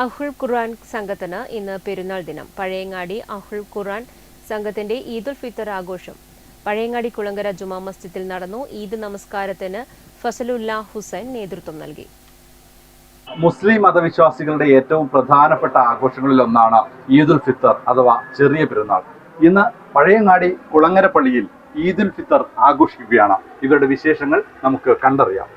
അഹുൾ ഖുർആൻ സംഘത്തിന് ഇന്ന് പെരുന്നാൾ ദിനം. പഴയങ്ങാടി അഹുൽ ഖുർആൻ സംഘത്തിന്റെ ഈദുൽ ഫിത്തർ ആഘോഷം. പഴയങ്ങാടി കുളങ്കര ജുമാ മസ്ജിദിൽ നടന്നു ഈദ് നമസ്കാരത്തിന് ഫസലുല്ല ഹുസൈൻ നേതൃത്വം നൽകി. മുസ്ലിം മതവിശ്വാസികളുടെ ഏറ്റവും പ്രധാനപ്പെട്ട ആഘോഷങ്ങളിൽ ഒന്നാണ് ഈദുൽ ഫിത്തർ അഥവാ ചെറിയ പെരുന്നാൾ. ഇന്ന് പഴയങ്ങാടി കുളങ്ങര പള്ളിയിൽ ഈദുൽ ഫിത്തർ ആഘോഷിക്കുകയാണ്. ഇവരുടെ വിശേഷങ്ങൾ നമുക്ക് കണ്ടറിയാം.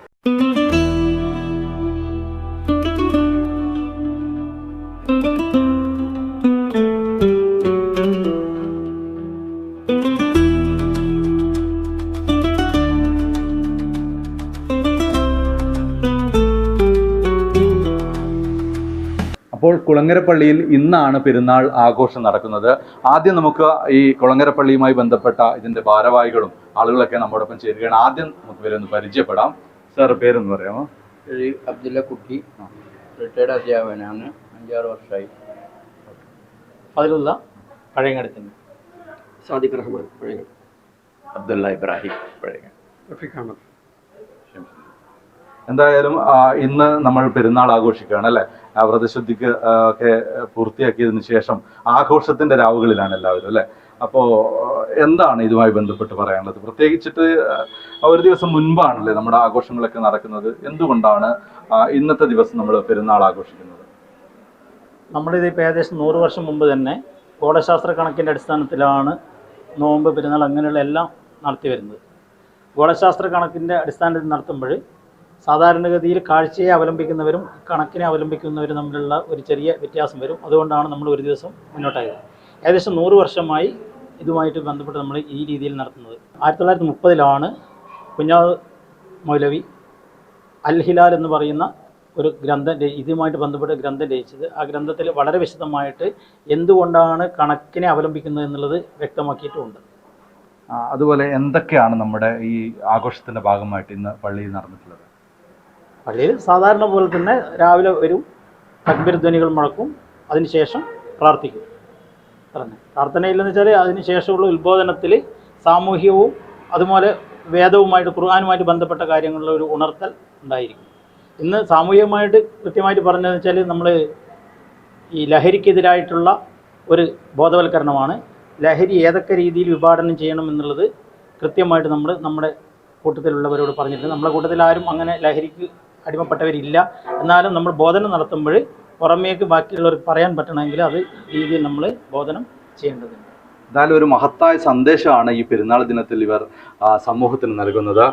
അപ്പോൾ കുളങ്ങരപ്പള്ളിയിൽ ഇന്നാണ് പെരുന്നാൾ ആഘോഷം നടക്കുന്നത്. ആദ്യം നമുക്ക് ഈ കുളങ്ങരപ്പള്ളിയുമായി ബന്ധപ്പെട്ട ഇതിന്റെ ഭാരവാഹികളും ആളുകളൊക്കെ നമ്മോടൊപ്പം ചേരുകയാണ്. ആദ്യം നമുക്ക് ഇവരെ ഒന്ന് പരിചയപ്പെടാം. സാർ പേരൊന്ന് പറയാമോ? അബ്ദുല്ല കുട്ടി റിട്ടയർഡ് അധ്യാപകനാണ്. അഞ്ചാറ് വർഷമായി. അതിലുള്ള പഴയങ്ങാടത്തിന് സാദിഖ് റഹ്മാൻ പഴയങ്ങാടി. അബ്ദുള്ള ഇബ്രാഹിം പഴയ റഫീഖ് അഹമ്മദ്. എന്തായാലും ഇന്ന് നമ്മൾ പെരുന്നാൾ ആഘോഷിക്കുകയാണ് അല്ലെ? വ്രതശുദ്ധിക്ക് ഒക്കെ പൂർത്തിയാക്കിയതിനു ശേഷം ആഘോഷത്തിന്റെ രാവുകളിലാണ് എല്ലാവരും അല്ലെ? അപ്പോ എന്താണ് ഇതുമായി ബന്ധപ്പെട്ട് പറയാനുള്ളത്? പ്രത്യേകിച്ചിട്ട് ഒരു ദിവസം മുൻപാണല്ലേ നമ്മുടെ ആഘോഷങ്ങളൊക്കെ നടക്കുന്നത്? എന്തുകൊണ്ടാണ് ഇന്നത്തെ ദിവസം നമ്മൾ പെരുന്നാൾ ആഘോഷിക്കുന്നത്? നമ്മളിത് ഇപ്പം ഏകദേശം നൂറ് വർഷം മുമ്പ് തന്നെ ഗോളശാസ്ത്ര കണക്കിന്റെ അടിസ്ഥാനത്തിലാണ് നോമ്പ് പെരുന്നാൾ അങ്ങനെയുള്ള എല്ലാം നടത്തി വരുന്നത് ഗോളശാസ്ത്ര കണക്കിന്റെ അടിസ്ഥാനത്തിൽ നടത്തുമ്പോൾ സാധാരണഗതിയിൽ കാഴ്ചയെ അവലംബിക്കുന്നവരും കണക്കിനെ അവലംബിക്കുന്നവരും തമ്മിലുള്ള ഒരു ചെറിയ വ്യത്യാസം വരും. അതുകൊണ്ടാണ് നമ്മൾ ഒരു ദിവസം മുന്നോട്ടായത്. ഏകദേശം നൂറ് വർഷമായി ഇതുമായിട്ട് ബന്ധപ്പെട്ട് നമ്മൾ ഈ രീതിയിൽ നടത്തുന്നത്. ആയിരത്തി തൊള്ളായിരത്തി മുപ്പതിലാണ് കുഞ്ഞാവ് മൗലവി അൽ ഹിലാൽ എന്ന് പറയുന്ന ഒരു ഗ്രന്ഥം ഇതുമായിട്ട് ബന്ധപ്പെട്ട് ഗ്രന്ഥം രചിച്ചത്. ആ ഗ്രന്ഥത്തിൽ വളരെ വിശദമായിട്ട് എന്തുകൊണ്ടാണ് കണക്കിനെ അവലംബിക്കുന്നത് എന്നുള്ളത് വ്യക്തമാക്കിയിട്ടുണ്ട് അതുപോലെ എന്തൊക്കെയാണ് നമ്മുടെ ഈ ആഘോഷത്തിന്റെ ഭാഗമായിട്ട് ഇന്ന് പള്ളിയിൽ നടന്നിട്ടുള്ളത്? പള്ളിയിൽ സാധാരണ പോലെ തന്നെ രാവിലെ വരും തക്ബീർ ധ്വനികൾ മുഴക്കും അതിനുശേഷം പ്രാർത്ഥിക്കും. പറഞ്ഞു പ്രാർത്ഥനയില്ലെന്ന് വെച്ചാൽ അതിനുശേഷമുള്ള ഉത്ബോധനത്തിൽ സാമൂഹ്യവും അതുപോലെ വേദവുമായിട്ട് ഖുർആാനുമായിട്ട് ബന്ധപ്പെട്ട കാര്യങ്ങളിലുള്ള ഒരു ഉണർത്തൽ ഉണ്ടായിരിക്കും. ഇന്ന് സാമൂഹികമായിട്ട് കൃത്യമായിട്ട് പറഞ്ഞതെന്ന് വെച്ചാൽ നമ്മൾ ഈ ലഹരിക്കെതിരായിട്ടുള്ള ഒരു ബോധവൽക്കരണമാണ്. ലഹരി ഏതൊക്കെ രീതിയിൽ വിഭാടനം ചെയ്യണം എന്നുള്ളത് കൃത്യമായിട്ട് നമ്മൾ നമ്മുടെ കൂട്ടത്തിലുള്ളവരോട് പറഞ്ഞിട്ടുണ്ട്. നമ്മുടെ കൂട്ടത്തിൽ ആരും അങ്ങനെ ലഹരിക്ക് അടിമപ്പെട്ടവരില്ല. എന്നാലും നമ്മൾ ബോധനം നടത്തുമ്പോൾ പുറമേക്ക് ബാക്കിയുള്ളവർക്ക് പറയാൻ പറ്റണമെങ്കിൽ അത് രീതിയിൽ നമ്മൾ ബോധനം ചെയ്യേണ്ടതുണ്ട്. എന്തായാലും ഒരു മഹത്തായ സന്ദേശമാണ് ഈ പെരുന്നാൾ ദിനത്തിൽ ഇവർ ആ, സമൂഹത്തിന് നൽകുന്നത്.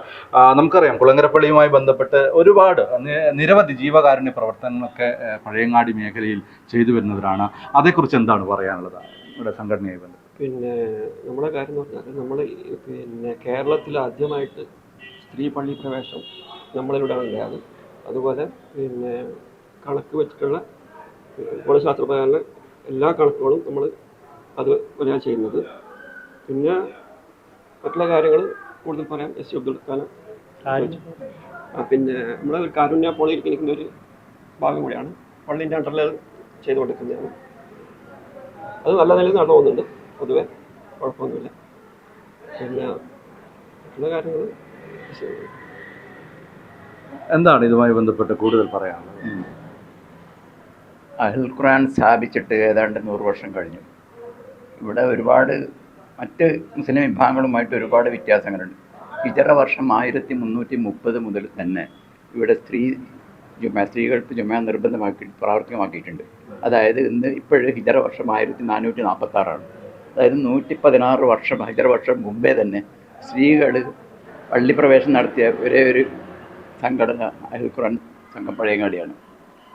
നമുക്കറിയാം കുളങ്ങരപ്പള്ളിയുമായി ബന്ധപ്പെട്ട് ഒരുപാട് നിരവധി ജീവകാരുണ്യ പ്രവർത്തനങ്ങളൊക്കെ പഴയങ്ങാടി മേഖലയിൽ ചെയ്തു വരുന്നവരാണ്. അതേക്കുറിച്ച് എന്താണ് പറയാനുള്ളത്? ഇവിടെ സംഘടനയായി ബന്ധപ്പെട്ട്. പിന്നെ നമ്മുടെ കാര്യം എന്ന് പറഞ്ഞാൽ നമ്മൾ പിന്നെ കേരളത്തിൽ ആദ്യമായിട്ട് സ്ത്രീ പള്ളി പ്രവേശം നമ്മളിലൂടെ ഉണ്ടായത് അതുപോലെ പിന്നെ കണക്ക് വെച്ചിട്ടുള്ള ഗുണശാസ്ത്രപ്രകാരം എല്ലാ കണക്കുകളും നമ്മൾ അത് പറയാൻ ചെയ്യുന്നത്. പിന്നെ മറ്റുള്ള കാര്യങ്ങൾ കൂടുതൽ പറയാം. S C Abdul Kalam. പിന്നെ നമ്മൾ ഒരു കാരുണ്യ പോളിയിൽ പോളിയിരിക്കുന്ന ഒരു ഭാഗം കൂടിയാണ്. പള്ളിന്റെ അണ്ടറിൽ ചെയ്തു കൊടുക്കുന്നതാണ് അത് നല്ല നിലയിൽ നടന്നു പോകുന്നുണ്ട്. പൊതുവെ കുഴപ്പമൊന്നുമില്ല. പിന്നെ മറ്റുള്ള കാര്യങ്ങൾ എന്താണ് ഇതുമായി ബന്ധപ്പെട്ട് കൂടുതൽ പറയാനുള്ളത്? അഹിൽ ഖുറാൻ സ്ഥാപിച്ചിട്ട് ഏതാണ്ട് നൂറ് വർഷം കഴിഞ്ഞു. ഇവിടെ ഒരുപാട് മറ്റ് മുസ്ലിം വിഭാഗങ്ങളുമായിട്ട് ഒരുപാട് വ്യത്യാസങ്ങളുണ്ട്. ഇതര വർഷം ആയിരത്തി മുന്നൂറ്റി മുപ്പത് മുതൽ തന്നെ ഇവിടെ സ്ത്രീ ജുമ സ്ത്രീകൾക്ക് ജുമ നിർബന്ധമാക്കി പ്രാവർത്തികമാക്കിയിട്ടുണ്ട്. അതായത് ഇന്ന് ഇപ്പോഴ് ഹിജറ വർഷം ആയിരത്തി നാനൂറ്റി നാൽപ്പത്തി ആറാണ് അതായത് നൂറ്റി പതിനാറ് വർഷം ഹിജറ വർഷം മുമ്പേ തന്നെ സ്ത്രീകൾ പള്ളിപ്രവേശനം നടത്തിയ ഒരേ ഒരു സംഘടന അൽ ഖുർആൻ സംഘം പഴയങ്ങാടിയാണ്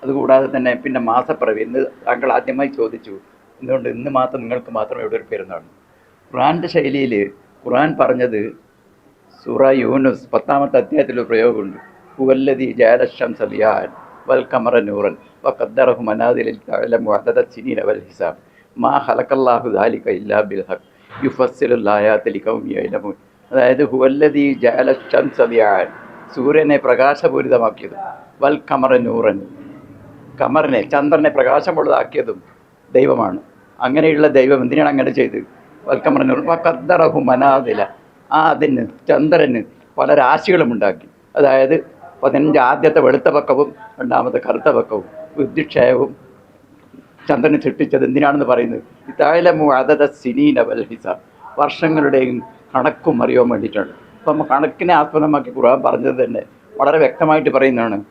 അതുകൂടാതെ തന്നെ പിന്നെ മാസപ്പിറവി ഇന്ന് താങ്കൾ ആദ്യമായി ചോദിച്ചു എന്തുകൊണ്ട് ഇന്ന് മാത്രം നിങ്ങൾക്ക് മാത്രമേ ഇവിടെ ഒരു പെരുന്നാൾ ഖുറാന്റെ ശൈലിയിൽ ഖുറാൻ പറഞ്ഞത് സൂറ യൂനുസ് പത്താമത്തെ അധ്യായത്തിലൊരു പ്രയോഗമുണ്ട്. ഹുവല്ലതി ജാലഷം സബിയാൻ വൽ കമറ നൂറൻ വ ഖദ്ദറഹു മനാദിലിൽ തഅലം വഅദദ സിനീന വൽ ഹിസാബ്. മാ ഖലഖല്ലാഹു ദാലിക ഇല്ലാ ബിൽ ഹഖ്. യുഫസ്സിലുൽ ആയാതി ലിഖൗമി യഅലമൂൻ. അതായത് ഹുവല്ലതി ജാലഷം സബിയാൻ സൂര്യനെ പ്രകാശപൂരിതമാക്കിയതും വൽ കമറ നൂറൻ. കമറിനെ ചന്ദ്രനെ പ്രകാശമുള്ളതാക്കിയതും ദൈവമാണ്. അങ്ങനെയുള്ള ദൈവം എന്തിനാണ് അങ്ങനെ ചെയ്ത് വൽക്കമറ നൂറൻ. കദ്ദറഹു മനാതില ആ അതിന് ചന്ദ്രന് പല രാശികളും ഉണ്ടാക്കി. അതായത് പതിനഞ്ച് ആദ്യത്തെ വെളുത്ത പക്കവും രണ്ടാമത്തെ കറുത്ത പക്കവും ബുദ്ധിക്ഷയവും ചന്ദ്രന് സൃഷ്ടിച്ചത് എന്തിനാണെന്ന് പറയുന്നത്? ഇതായാലും അതത സിനീന വൽഹിസ വർഷങ്ങളുടെയും കണക്കും അറിയാൻ വേണ്ടിയിട്ടാണ്. നമ്മ കണക്കിനെ ആസ്പദമാക്കി ഖുർആൻ പറഞ്ഞത് തന്നെ വളരെ വ്യക്തമായിട്ട് പറയുന്നതാണ്.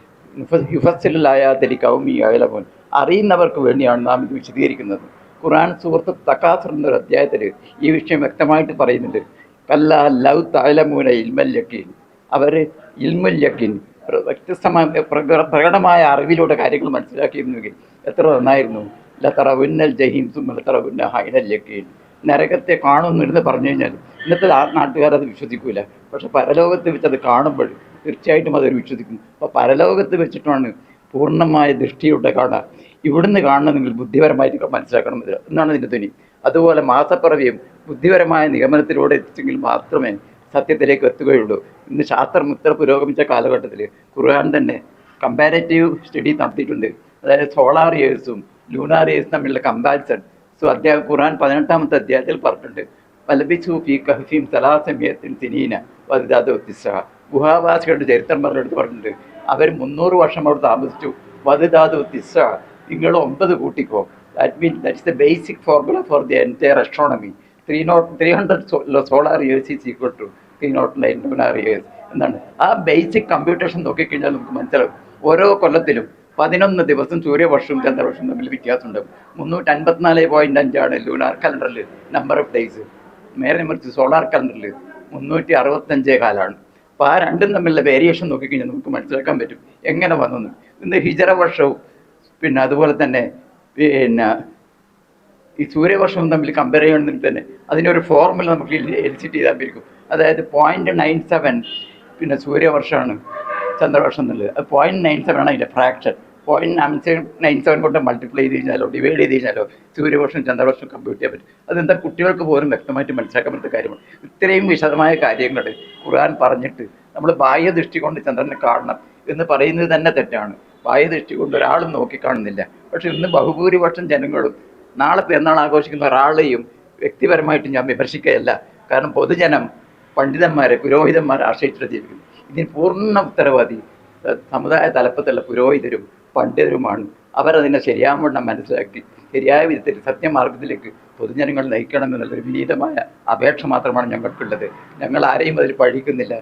യുഫസിലായ തെരിക്കാവും ഈ അയലപോൻ അറിയുന്നവർക്ക് വേണ്ടിയാണ് നാം ഇത് വിശദീകരിക്കുന്നത്. ഖുർആൻ സുഹൃത്ത് തക്കാസർ എന്നൊരു അധ്യായത്തിൽ ഈ വിഷയം വ്യക്തമായിട്ട് പറയുന്നുണ്ട്. കല്ല ലവ് താലമൂന ഇൽമൽ യക്കീൻ. അവർ ഇൽമുൽ യക്കീൻ വ്യത്യസ്തമായ പ്രകടമായ അറിവിലൂടെ കാര്യങ്ങൾ മനസ്സിലാക്കിയിരുന്നെങ്കിൽ എത്ര നന്നായിരുന്നു. ലത്തറ ഉന്നൽ ജഹീംസും ലത്തറ ഉന്ന ഹൈനൽ യക്കീൻ. നരകത്തെ കാണുമെന്നിരുന്ന് പറഞ്ഞു കഴിഞ്ഞാൽ ഇന്നത്തെ നാട്ടുകാരത് വിശ്വസിക്കൂല. പക്ഷെ പരലോകത്ത് വെച്ച് അത് കാണുമ്പോൾ തീർച്ചയായിട്ടും അതൊരു വിശ്വസിക്കും. അപ്പോൾ പരലോകത്ത് വെച്ചിട്ടാണ് പൂർണമായ ദൃഷ്ടിയുടെ കാണുക. ഇവിടുന്ന് കാണുന്ന നിങ്ങൾ ബുദ്ധിപരമായിട്ട് മനസ്സിലാക്കണം ഇത് എന്നാണ് ഇതിന്റെ ധ്വനി. അതുപോലെ മാസപ്പിറവിയും ബുദ്ധിപരമായ നിഗമനത്തിലൂടെ എത്തിച്ചെങ്കിൽ മാത്രമേ സത്യത്തിലേക്ക് എത്തുകയുള്ളൂ. ഇന്ന് ശാസ്ത്രം ഇത്ര പുരോഗമിച്ച കാലഘട്ടത്തിൽ ഖുർആൻ തന്നെ കമ്പാരറ്റീവ് സ്റ്റഡി നടത്തിയിട്ടുണ്ട്. അതായത് സോളാർ ഇയേഴ്സും ലൂണാർ ഇയേഴ്സും തമ്മിലുള്ള കമ്പാരിസൺ സോ അധ്യായം ഖുർആൻ പതിനെട്ടാമത്തെ അധ്യായത്തിൽ പറഞ്ഞിട്ടുണ്ട്. പലബിച്ചു ഫി കഹഫീം സലാസമയത്തിൻ സിനീന വലുതാദ് വ്യത്യസ്ത ഗുഹാവാസികളുടെ ചരിത്രം പറഞ്ഞെടുത്ത് പറഞ്ഞിട്ടുണ്ട്. അവർ മുന്നൂറ് വർഷം അവിടെ താമസിച്ചു. വ്യത്യസ്ത നിങ്ങൾ ഒമ്പത് കൂട്ടിക്കോ. That mean that is the basic formula for the entire astronomy three nought three hundred solar years is equal to three nought nine years എന്നാണ് ആ ബേസിക് കമ്പ്യൂട്ടേഷൻ നോക്കിക്കഴിഞ്ഞാൽ നമുക്ക് മനസ്സിലാവും. ഓരോ കൊല്ലത്തിലും പതിനൊന്ന് ദിവസം സൂര്യവർഷവും ചന്ദ്രവർഷവും തമ്മിൽ വ്യത്യാസമുണ്ടാവും മുന്നൂറ്റി അൻപത്തിനാല് പോയിന്റ് അഞ്ചാണ് ലൂണാർ കലണ്ടറിൽ നമ്പർ ഓഫ് ഡേയ്സ് നേരെ മറിച്ച് സോളാർ കലണ്ടറിൽ മുന്നൂറ്റി അറുപത്തഞ്ചേ കാലാണ്. അപ്പോൾ ആ രണ്ടും തമ്മിലുള്ള വേരിയേഷൻ നോക്കിക്കഴിഞ്ഞാൽ നമുക്ക് മനസ്സിലാക്കാൻ പറ്റും എങ്ങനെ വന്നു ഇന്ന് ഹിജറ വർഷവും പിന്നെ അതുപോലെ തന്നെ പിന്നെ ഈ സൂര്യവർഷവും തമ്മിൽ കമ്പയർ ചെയ്യണമെങ്കിൽ തന്നെ അതിനൊരു ഫോർമുല നമുക്ക് എലിസിറ്റ് ചെയ്താൽ പറ്റും അതായത് പോയിന്റ് നയൻ സെവൻ പിന്നെ സൂര്യവർഷമാണ് ചന്ദ്രവർഷം എന്നുള്ളത് അത് പോയിന്റ് നയൻ സെവൻ ആണ് അതിന്റെ ഫ്രാക്ഷൻ പോയിന്റ് നയൻ സെവൻ കൊണ്ട് മൾട്ടിപ്ലൈ ചെയ്ത് കഴിഞ്ഞാലോ ഡിവൈഡ് ചെയ്ത് കഴിഞ്ഞാലോ സൂര്യവർഷം ചന്ദ്രവർഷം കമ്പ്യൂട്ട് ചെയ്യാൻ പറ്റും. അതെന്താ കുട്ടികൾക്ക് പോലും വ്യക്തമായിട്ട് മനസ്സിലാക്കാൻ പറ്റുന്ന കാര്യമാണ്. ഇത്രയും വിശദമായ കാര്യങ്ങൾ ഖുർആൻ പറഞ്ഞിട്ട് നമ്മൾ ബാഹ്യ ദൃഷ്ടി കൊണ്ട് ചന്ദ്രനെ കാണണം എന്ന് പറയുന്നത് തന്നെ തെറ്റാണ്. ബാഹ്യ ദൃഷ്ടി കൊണ്ട് ഒരാളും നോക്കിക്കാണുന്നില്ല പക്ഷെ ഇന്ന് ബഹുഭൂരിപക്ഷം ജനങ്ങളും നാളെ പെരുന്നാൾ ആഘോഷിക്കുന്ന ഒരാളെയും വ്യക്തിപരമായിട്ട് ഞാൻ വിമർശിക്കുകയല്ല. കാരണം പൊതുജനം പണ്ഡിതന്മാരെ പുരോഹിതന്മാരെ ആശ്രയിച്ചിട്ട് ജീവിക്കുന്നു. ഇതിന് പൂർണ ഉത്തരവാദി സമുദായ തലപ്പത്തുള്ള പുരോഹിതരും പണ്ഡിതരുമാണ്. അവരതിനെ ശരിയാവണ്ണം മനസ്സിലാക്കി ശരിയായ വിധത്തിൽ സത്യമാർഗത്തിലേക്ക് പൊതുജനങ്ങൾ നയിക്കണമെന്നുള്ളൊരു വിനീതമായ അപേക്ഷ മാത്രമാണ് ഞങ്ങൾക്കുള്ളത്. ഞങ്ങൾ ആരെയും അതിൽ പഴിക്കുന്നില്ല.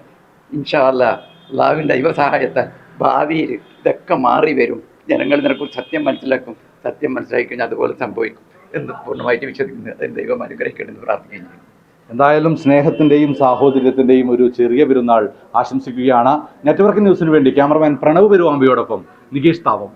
ഇൻഷാല്ല അള്ളാഹുവിന്റെ ദൈവസഹായത്താൽ ഭാവിയിൽ ഇതൊക്കെ മാറി വരും. ജനങ്ങൾ ഇതിനെക്കുറിച്ച് സത്യം മനസ്സിലാക്കും. സത്യം മനസ്സിലാക്കി കഴിഞ്ഞാൽ അതുപോലെ സംഭവിക്കും എന്ന് പൂർണമായിട്ട് വിശ്വസിക്കുന്നത് അതിന് ദൈവം അനുഗ്രഹിക്കണമെന്ന് പ്രാർത്ഥിക്കുകയും ചെയ്യും എന്തായാലും സ്നേഹത്തിന്റെയും സാഹോദര്യത്തിന്റെയും ഒരു ചെറിയ പെരുന്നാൾ ആശംസിക്കുകയാണ്. നെറ്റ്വർക്ക് ന്യൂസിന് വേണ്ടി ക്യാമറമാൻ പ്രണവ് പെരുവാമ്പിയോടൊപ്പം നികേഷ് താവം